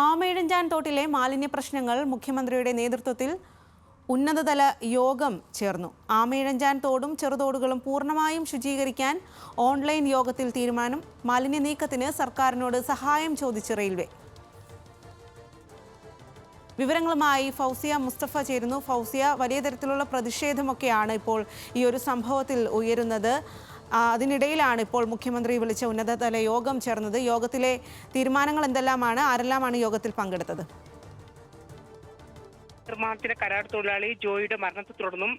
ആമേഴഞ്ചാൻ തോട്ടിലെ മാലിന്യ പ്രശ്നങ്ങൾ മുഖ്യമന്ത്രിയുടെ നേതൃത്വത്തിൽ ഉന്നതതല യോഗം ചേർന്നു. ആമേഴഞ്ചാൻ തോടും ചെറുതോടുകളും പൂർണമായും ശുചീകരിക്കാൻ ഓൺലൈൻ യോഗത്തിൽ തീരുമാനം മാലിന്യ നീക്കത്തിന് സർക്കാരിനോട് സഹായം ചോദിച്ച് റെയിൽവേ. വിവരങ്ങളുമായി ഫൗസിയ മുസ്തഫ ചേരുന്നു. ഫൗസിയ വലിയ തരത്തിലുള്ള പ്രതിഷേധമൊക്കെയാണ് ഇപ്പോൾ ഈ ഒരു സംഭവത്തിൽ ഉയരുന്നത്. അതിനിടയിലാണ് ഇപ്പോൾ മുഖ്യമന്ത്രി വിളിച്ച ഉന്നതതല യോഗം ചേർന്നത്. യോഗത്തിലെ തീരുമാനങ്ങൾ എന്തെല്ലാമാണ്? ആരെല്ലാമാണ് യോഗത്തിൽ പങ്കെടുത്തത്? നിർമ്മാണത്തിലെ കരാർ തൊഴിലാളി ജോയിയുടെ മരണത്തെ തുടർന്നും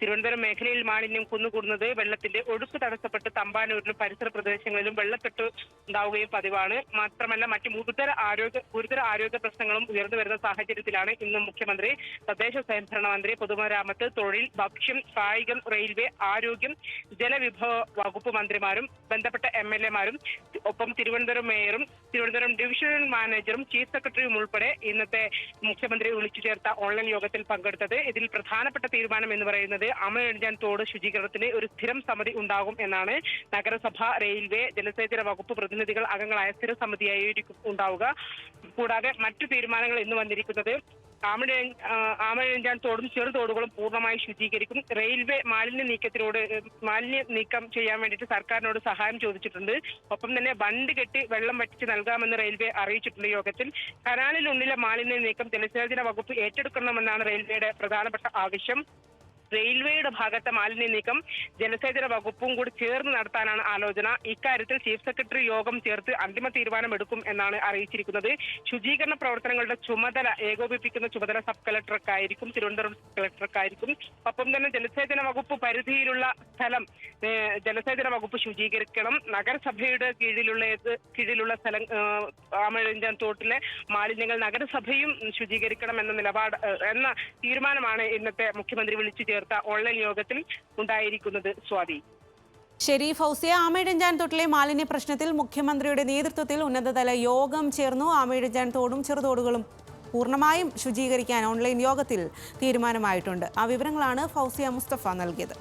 തിരുവനന്തപുരം മേഖലയിൽ മാലിന്യം കുന്നുകൂടുന്നത് വെള്ളത്തിന്റെ ഒഴുക്ക് തടസ്സപ്പെട്ട് തമ്പാനൂരിലും പരിസര പ്രദേശങ്ങളിലും വെള്ളക്കെട്ട് ഉണ്ടാവുകയും പതിവാണ്. മാത്രമല്ല മറ്റ് ഗുരുതര ആരോഗ്യ ഗുരുതര ആരോഗ്യ പ്രശ്നങ്ങളും ഉയർന്നു വരുന്ന സാഹചര്യത്തിലാണ് ഇന്ന് മുഖ്യമന്ത്രി തദ്ദേശ സ്വയംഭരണ മന്ത്രി പൊതുമരാമത്ത് തൊഴിൽ ഭക്ഷ്യം കായികം റെയിൽവേ ആരോഗ്യം ജലവിഭവ വകുപ്പ് മന്ത്രിമാരും ബന്ധപ്പെട്ട എം എൽ എമാരും ഒപ്പം തിരുവനന്തപുരം മേയറും തിരുവനന്തപുരം ഡിവിഷണൽ മാനേജറും ചീഫ് സെക്രട്ടറിയും ഉൾപ്പെടെ ഇന്നത്തെ മുഖ്യമന്ത്രി വിളിച്ചു ചേർത്ത ഓൺലൈൻ യോഗത്തിൽ പങ്കെടുത്തത്. ഇതിൽ പ്രധാനപ്പെട്ട തീരുമാനം എന്ന് പറയുന്നത് അമലെഴുതാൻ തോട് ശുചീകരണത്തിന് ഒരു സ്ഥിരം സമിതി ഉണ്ടാകും എന്നാണ് നഗരസഭ റെയിൽവേ ജലസേചന വകുപ്പ് പ്രതിനിധികൾ അംഗങ്ങളായ സ്ഥിര സമിതിയായിരിക്കും ഉണ്ടാവുക. കൂടാതെ മറ്റു തീരുമാനങ്ങൾ ഇന്ന് വന്നിരിക്കുന്നത് ആമഴ ആമഴഞ്ചാൻ തോടും ചെറുതോടുകളും പൂർണമായി ശുചീകരിക്കും. റെയിൽവേ മാലിന്യ നീക്കത്തിനോട് മാലിന്യ നീക്കം ചെയ്യാൻ വേണ്ടിയിട്ട് സർക്കാരിനോട് സഹായം ചോദിച്ചിട്ടുണ്ട്. ഒപ്പം തന്നെ ബണ്ട് കെട്ടി വെള്ളം വറ്റിച്ച് നൽകാമെന്ന് റെയിൽവേ അറിയിച്ചിട്ടുണ്ട് യോഗത്തിൽ. കനാലിനുള്ളിലെ മാലിന്യ നീക്കം ജലസേചന വകുപ്പ് ഏറ്റെടുക്കണമെന്നാണ് റെയിൽവേയുടെ പ്രധാനപ്പെട്ട ആവശ്യം. റെയിൽവേയുടെ ഭാഗത്തെ മാലിന്യ നീക്കം ജലസേചന വകുപ്പും കൂടി ചേർന്ന് നടത്താനാണ് ആലോചന. ഇക്കാര്യത്തിൽ ചീഫ് സെക്രട്ടറി യോഗം ചേർത്ത് അന്തിമ തീരുമാനമെടുക്കും എന്നാണ് അറിയിച്ചിരിക്കുന്നത്. ശുചീകരണ പ്രവർത്തനങ്ങളുടെ ചുമതല ഏകോപിപ്പിക്കുന്ന ചുമതല സബ് കളക്ടർക്കായിരിക്കും തിരുവനന്തപുരം കളക്ടർക്കായിരിക്കും. ഒപ്പം തന്നെ ജലസേചന വകുപ്പ് പരിധിയിലുള്ള സ്ഥലം ജലസേചന വകുപ്പ് ശുചീകരിക്കണം. നഗരസഭയുടെ കീഴിലുള്ള കീഴിലുള്ള സ്ഥലം ആമഴഞ്ചാൻ തോട്ടിലെ മാലിന്യങ്ങൾ നഗരസഭയും ശുചീകരിക്കണം എന്ന നിലപാട് എന്ന തീരുമാനമാണ് ഇന്നത്തെ മുഖ്യമന്ത്രി വിളിച്ചു ചേർത്ത ഓൺലൈൻ യോഗത്തിൽ ഉണ്ടായിരിക്കുന്നത് സ്വാതി. ശരി ഫൗസിയ ആമയിടഞ്ചാൻ തൊട്ടിലെ മാലിന്യ പ്രശ്നത്തിൽ മുഖ്യമന്ത്രിയുടെ നേതൃത്വത്തിൽ ഉന്നതതല യോഗം ചേർന്നു. ആമയിടഞ്ചാൻ തോടും ചെറുതോടുകളും പൂർണമായും ശുചീകരിക്കാൻ ഓൺലൈൻ യോഗത്തിൽ തീരുമാനമായിട്ടുണ്ട്. ആ വിവരങ്ങളാണ് ഫൗസിയ മുസ്തഫ നൽകിയത്.